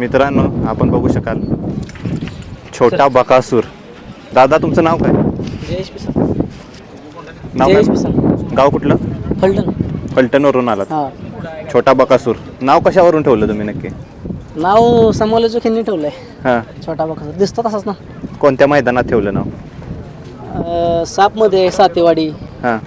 मित्रांनो आपण बघू शकाल. छोटा बकासूर. दादा तुमचं नाव काय? जयेश पिसा नाव जयेश काय पिसा गाव कुठलं? फलटण. फलटणवरून आलात. हां. छोटा बकासूर. नाव कशावरून ठेवलं तुम्ही नक्की? नाव समालोचकांनी ठेवलंय. हां. छोटा बकासूर. दिसतो तसाच ना. कोणत्या मैदानात ठेवलं नाव? अं, सापमध्ये सातेवाडी. हां.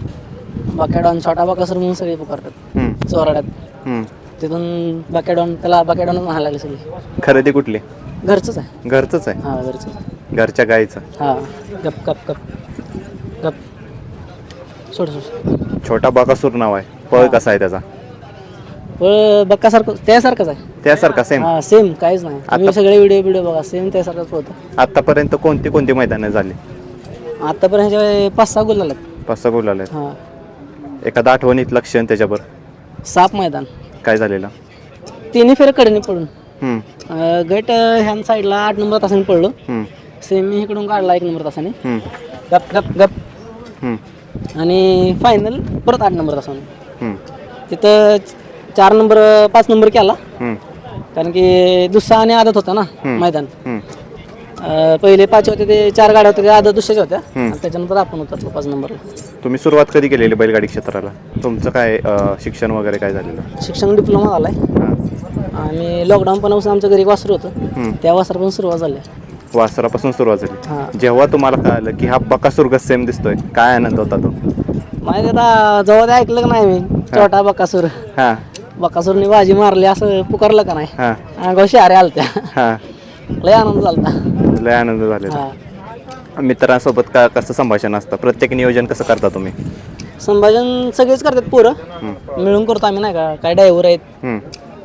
बाकॅडॉन छोटा बकासूर म्हणून सगळे पुकारतात. हम्म, चोराड्यात. हम्म. तिथून बाकॅडॉन त्याला बाकॅडॉन म्हणायला लागले सगळे. खरेदी कुठली? घरचंच आहे. घरचंच आहे? हां घरचं घरच्या गाईचं? हां गप गप गप. गप. सोड सोड. छोटा बकासूर नाव आहे. पळ. कसा आहे त्याचा? पण बक्कासारखं त्यासारखंच आहे. त्यासारखा सेम हां सेम काहीच नाही. तुम्ही सगळे व्हिडिओ व्हिडिओ बघा. सेम त्यासारखंच होतं. आतापर्यंत कोणती कोणती मैदानं झाली? आतापर्यंत पाच सहा गोल झालेत पाच सहा बोलाले हां. एखादा आठवणीत लक्ष आहे त्याच्यावर? साप मैदान. काय झालेलं? तिन्ही फेर कडनी पडून. हम्म, अं, गट अं, ह्या साईडला आठ नंबर तासाने पडलो. हम्म, सेमी इकडून काढला एक नंबर तासाने. हम्म, गप गप गप. हम्म, आणि फायनल परत आठ नंबर तासाने. हम्म, तिथं चार नंबर पाच नंबर केला. हम्म, कारण की दुसरा आणि आदत होता ना मैदान. हम्म. अं, पहिले पाच होते ते चार गाड्या होत्या त्या आदत दुसऱ्याच्या होत्या. आणि त्याच्यानंतर आपण उतरलो पाच नंबरला तुम्ही सुरुवात कधी केलेली बैलगाडी क्षेत्राला? तुमचं काय अं, शिक्षण वगैरे काय झालेलं? शिक्षण डिप्लोमा झाला आहे हां, आणि लॉकडाऊन पासून आमच्या घरी वासरू होतं. त्या वासरापासून सुरुवात झाली. वासरापासून सुरुवात झाली. हां. जेव्हा तुम्हाला कळालं की हा बकासूर सेम दिसतोय काय आनंद होता तो? माहिती आता जेव्हा ते ऐकलं का नाही मी? छोटा बकासूर हां. बकासूरने बाजी मारली असं पुकारलं का नाही? हां. अंगावर शहरे आलत्या. हां. लय आनंद झालता. लय आनंद झालेला. मित्रांसोबत का कसं संभाषण असतं? प्रत्येक नियोजन कसं करता तुम्ही? संभाषण सगळेच करतात पोरं. मिळून करतो आम्ही नाही का? काय ड्रायव्हर आहेत.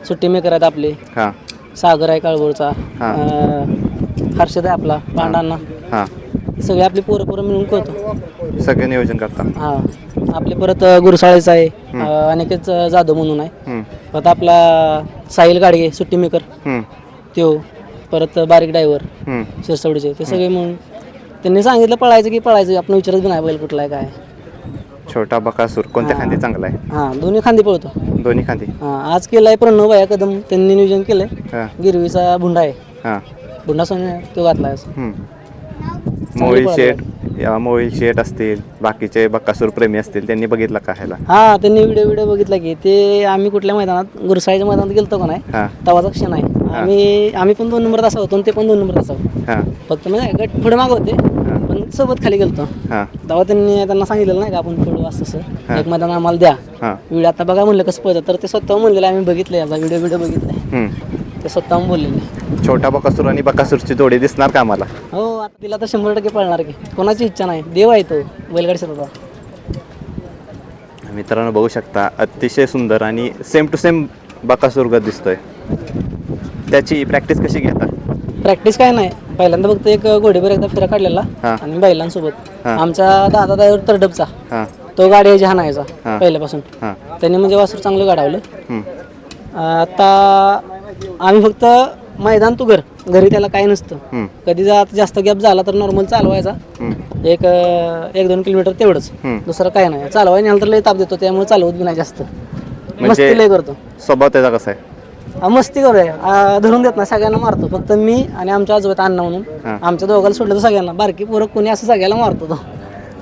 सुट्टी मेकर आहेत आपले. हां. सागर आहे काळभोरचा. हा. अं, हर्षद आहे आपला पांडांना हां. सगळे आपले पोरं पोरं मिळून करतो. सगळे नियोजन करता? हा. आपले परत अं, गुरसाळेचा आहे. अं, अनिकेत जाधव म्हणून आहे. हम्म, परत आपला साहिल गाडगे सुट्टी मेकर. हम्म, त्यो. परत बारीक ड्रायव्हर हम्म. शिरसवडीचे ते सगळे म्हणून त्यांनी सांगितलं पळायचं की पळायचं आपण विचारत बी नाही बैल कुठला आहे काय आहे. छोटा बकासूर कोणत्या खांदी चांगला आहे? हां दोन्ही खांदी पळतो. दोन्ही खांदी. हां आज केलाय प्रणव भाया कदम त्यांनी नियोजन केलंय. हां. गिरवीचा भुंडा आहे. हां. भुंडा सोने तो घातला हम्म. मोळी शेट या मोळी शेट असतील बाकीचे बकासूर प्रेमी असतील त्यांनी बघितला का ह्याला? हा त्यांनी व्हिडिओ व्हिडिओ बघितला की ते आम्ही कुठल्या मैदानात गुरसाळीच्या मैदानात गेलतो का नाही हां. तवाचा क्षण आहे. आम्ही आम्ही पण दोन नंबर तासा होतो आणि ते पण दोन नंबर तासा होतो हां. फक्त म्हणजे गट पुढे माग होते पण सोबत खाली गेलतो. हां. तेव्हा त्यांनी त्यांना सांगितलेलं नाही का आपण पुढं असं असं. एक मैदान आम्हाला द्या. व्हिडिओ आता बघा म्हणलं कसं पळतं. तर ते स्वतः म्हणलेलं आम्ही बघितलं याचा व्हिडिओ व्हिडिओ बघितलाय. ते स्वतः बोललेले. छोटा बकासूर आणि बकासूरची जोडी दिसणार का आम्हाला? हो आता तिला तर शंभर टक्के पळणार की. कोणाची इच्छा नाही. देव आहे तो बैलगाडी शेतात मित्रांनो बघू शकता अतिशय सुंदर आणि सेम टू सेम बकासूरगत दिसतोय. त्याची प्रॅक्टिस कशी घेता? प्रॅक्टिस काय नाही. पहिल्यांदा फक्त एक घोडेवर एकदा फिरा काढलेला हा. आणि बैलांसोबत. हा. आमचा दादा तरडबचा हां. तो गाडी यायची हाणायचा हा. पहिल्यापासून. हां. त्यांनी म्हणजे वासरू चांगलं गाडावलं. आता आम्ही फक्त मैदान तू घर. घरी त्याला काय नसतं. हम्म. कधी जात जास्त गॅप झाला तर नॉर्मल चालवायचा. एक अं, एक दोन किलोमीटर तेवढंच. हम्म. दुसरं काय नाही. चालवाय नाही तर लय ताप देतो. त्यामुळे चालवत बी नाही जास्त. म्हणजे- मस्ती लय करतो. स्वभाव त्याचा कसा आहे? मस्ती करूया. धरून देत नाही सगळ्यांना मारतो. फक्त मी आणि आमच्या आजोबात अण्णा म्हणून. आमच्या दोघांना सोडलं तर सगळ्यांना. बारकी पोरं कोणी असं सगळ्याला मारतो तो.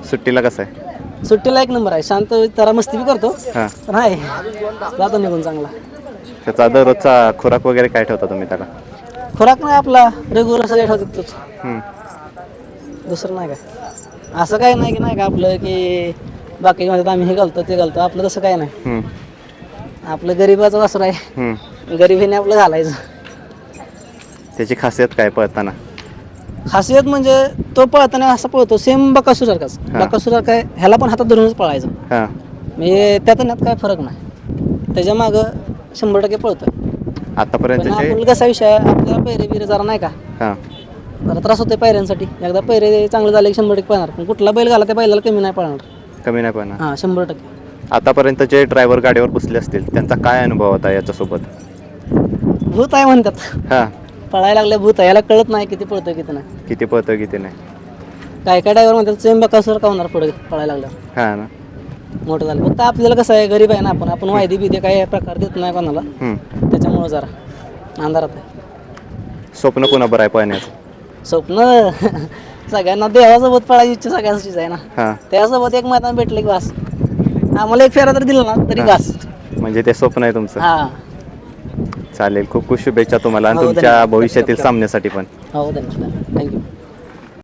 सुट्टीला कसं आहे? सुट्टीला एक नंबर आहे. शांत जरा मस्ती बी करतो. हां. पण आहे जातो निघून चांगला. त्याचा दररोजचा खुराक वगैरे काय ठेवता तुम्ही त्याला? खुराक नाही आपला. रेग्युलर सगळे ठेवतात तोच. हम्म. दुसरं नाही काय. असं काय नाही की नाही का आपलं की बाकी म्हणतात आम्ही हे घालतो ते घालतो. आपलं तसं काय नाही. हम्म. आपलं गरीबाचं वासर आहे. हम्म. गरिबीने आपलं घालायचं. त्याची खासियत काय पळताना? खासियत म्हणजे तो पळताना असा पळतो सेम बकासूसारखाच हा. बकासूसारखा आहे, ह्याला पण हातात धरूनच पळायचं. हां. म्हणजे त्यात आणि यात काय फरक नाही. त्याच्या मागं शंभर टक्के पळतोय. पण आतापर्यंतचे आपण कसा विषय आहे, आपल्याला पैरे बिरे जरा नाही का? हां. जरा त्रास होतोय पैऱ्यांसाठी एकदा पैरे चांगलं झाले की शंभर टक्के पळणार. पण कुठला बैल घाला त्या बैलाला कमी नाही पळणार. कमी नाही पण हां शंभर टक्के. आतापर्यंत जे ड्रायव्हर गाडीवर बसले असतील त्यांचा काय अनुभव होता याच्यासोबत? भूत आहे म्हणतात. हा. पळायला लागले भूत आहे. याला कळत नाही किती पळतोय किती नाही. किती पळतो किती नाही. काय काय ड्रायव्हर म्हणतात स्वयंपाकासवर का होणार पुढे पळायला लागलं ना. मोठं झालं. फक्त आपल्याला कसं आहे गरीब आहे ना आपण. आपण वायदी बिदे काही प्रकार देत नाही कोणाला. त्याच्यामुळे त्याच्यामुळं जरा अंधारात आहे. स्वप्न कोणा बरं आहे पाहण्याचं? स्वप्न? सगळ्यांना देवासोबत पळायची इच्छा सगळ्यांचीच आहे ना. त्यासोबत एक मैदान भेटलं की बास. आम्हाला एक फेरा तर दिला ना तरी बास. म्हणजे ते स्वप्न आहे तुमचं. हा. चालेल. खूप खूप शुभेच्छा तुम्हाला आणि तुमच्या भविष्यातील सामन्यासाठी पण. हो धन्यवाद. थँक्यू